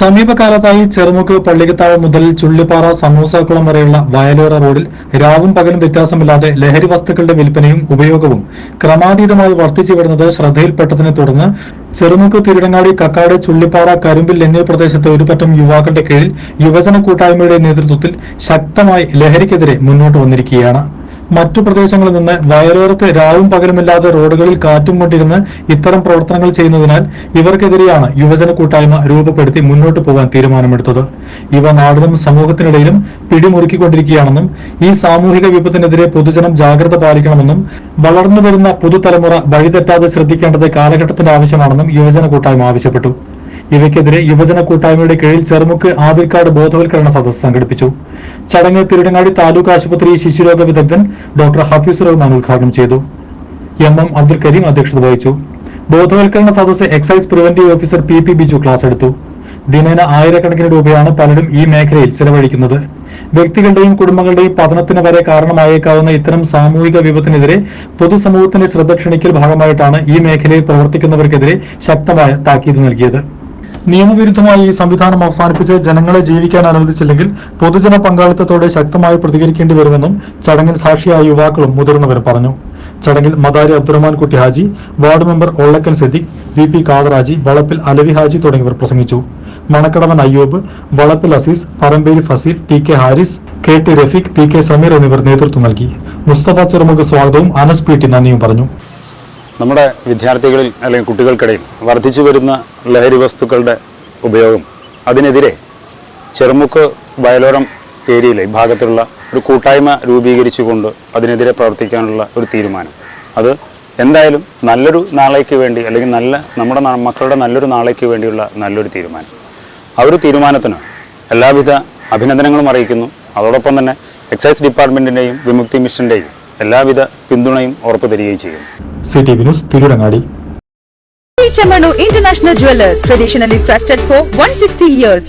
സമീപകാലത്തായി ചെറുമുക്ക് പള്ളിക്കത്താഴ് മുതൽ ചുള്ളിപ്പാറ സമൂസാക്കുളം വരെയുള്ള വയലോര റോഡിൽ രാവും പകലും വ്യത്യാസമില്ലാതെ ലഹരി വസ്തുക്കളുടെ വിൽപ്പനയും ഉപയോഗവും ക്രമാതീതമായി വർദ്ധിച്ചു വരുന്നത് ശ്രദ്ധയിൽപ്പെട്ടതിനെ തുടർന്ന് ചെറുമുക്ക് തിരുടങ്ങാടി കക്കാട് ചുള്ളിപ്പാറ കരിമ്പിൽ എന്നീ പ്രദേശത്തെ ഒരുപറ്റം യുവാക്കളുടെ കീഴിൽ യുവജന കൂട്ടായ്മയുടെ നേതൃത്വത്തിൽ ശക്തമായി ലഹരിക്കെതിരെ മുന്നോട്ട് വന്നിരിക്കുകയാണ്. മറ്റു പ്രദേശങ്ങളിൽ നിന്ന് വയലോരത്ത് രാവും പകലുമില്ലാതെ റോഡുകളിൽ കാറ്റും കൊണ്ടിരുന്ന് ഇത്തരം പ്രവർത്തനങ്ങൾ ചെയ്യുന്നതിനാൽ ഇവർക്കെതിരെയാണ് യുവജന കൂട്ടായ്മ രൂപപ്പെടുത്തി മുന്നോട്ട് പോകാൻ തീരുമാനമെടുത്തത്. ഇവ നാടിനും സമൂഹത്തിനിടയിലും പിടിമുറുക്കിക്കൊണ്ടിരിക്കുകയാണെന്നും ഈ സാമൂഹിക വിപത്തിനെതിരെ പൊതുജനം ജാഗ്രത പാലിക്കണമെന്നും വളർന്നു വരുന്ന പുതുതലമുറ വഴിതെറ്റാതെ ശ്രദ്ധിക്കേണ്ടത് കാലഘട്ടത്തിന്റെ ആവശ്യമാണെന്നും യുവജന കൂട്ടായ്മ ആവശ്യപ്പെട്ടു. ഇവയ്ക്കെതിരെ യുവജന കൂട്ടായ്മയുടെ കീഴിൽ ചെറുമുക്ക് ആതിർക്കാട് ബോധവൽക്കരണ സദസ്സ് സംഘടിപ്പിച്ചു. ചടങ്ങ് തിരുടങ്ങാടി താലൂക്ക് ആശുപത്രി ശിശുരോഗ വിദഗ്ധൻ ഡോക്ടർ ഹഫീസ് റഹ്മാൻ ഉദ്ഘാടനം ചെയ്തു. എം എം അബ്ദുൽ കരീം അധ്യക്ഷത വഹിച്ചു. ബോധവൽക്കരണ സദസ്സ് excise preventive officer P P Biju class എടുത്തു. ദിനേന ആയിരക്കണക്കിന് രൂപയാണ് പലരും ഈ മേഖലയിൽ ചെലവഴിക്കുന്നത്. വ്യക്തികളുടെയും കുടുംബങ്ങളുടെയും പതനത്തിന് വരെ കാരണമായേക്കാവുന്ന ഇത്തരം സാമൂഹിക വിപത്തിനെതിരെ പൊതുസമൂഹത്തിന്റെ ശ്രദ്ധ ക്ഷണിക്കൽ ഭാഗമായിട്ടാണ് ഈ മേഖലയിൽ പ്രവർത്തിക്കുന്നവർക്കെതിരെ ശക്തമായ താക്കീത് നൽകിയത്. നിയമവിരുദ്ധമായി ഈ സംവിധാനം അവസാനിപ്പിച്ച് ജനങ്ങളെ ജീവിക്കാൻ അനുവദിച്ചില്ലെങ്കിൽ പൊതുജന പങ്കാളിത്തത്തോടെ ശക്തമായി പ്രതികരിക്കേണ്ടി വരുമെന്നും ചടങ്ങിൽ സാക്ഷിയായ യുവാക്കളും മുതിർന്നവരും പറഞ്ഞു. ചടങ്ങിൽ Madari Abdurahman Kutty Haji ward member Ollakkan Siddique V P Kadaraji Valappil Alavi Haji തുടങ്ങിയവർ പ്രസംഗിച്ചു. Manakkadavan Ayyub Valappil Azeez Paramberi Faseel T K Haris K T Rafeeq P K Sameer എന്നിവർ നേതൃത്വം നൽകി. മുസ്തഫ ചെറുമുഖ് സ്വാഗതവും അനസ് പി ടി നന്ദിയും പറഞ്ഞു. നമ്മുടെ വിദ്യാർത്ഥികളിൽ അല്ലെങ്കിൽ കുട്ടികൾക്കിടയിൽ വർദ്ധിച്ചു വരുന്ന ലഹരി വസ്തുക്കളുടെ ഉപയോഗം അതിനെതിരെ ചെറുമുക്ക് വയലോരം ഏരിയയിലെ ഭാഗത്തുള്ള ഒരു കൂട്ടായ്മ രൂപീകരിച്ചുകൊണ്ട് അതിനെതിരെ പ്രവർത്തിക്കാനുള്ള ഒരു തീരുമാനം. അത് എന്തായാലും നല്ലൊരു നാളേക്ക് വേണ്ടി അല്ലെങ്കിൽ നല്ല നമ്മുടെ മക്കളുടെ നല്ലൊരു നാളേക്ക് വേണ്ടിയുള്ള നല്ലൊരു തീരുമാനം. ആ ഒരു തീരുമാനത്തിന് എല്ലാവിധ അഭിനന്ദനങ്ങളും അറിയിക്കുന്നു. അതോടൊപ്പം തന്നെ എക്സൈസ് ഡിപ്പാർട്ട്മെന്റിന്റെയും വിമുക്തി മിഷന്റെയും എല്ലാവിധ പിന്തുണയും ഉറപ്പു തരികയും ചെയ്യുന്നു C T V news Tirurangadi Chamano International Jewelers, traditionally trusted for 160 years.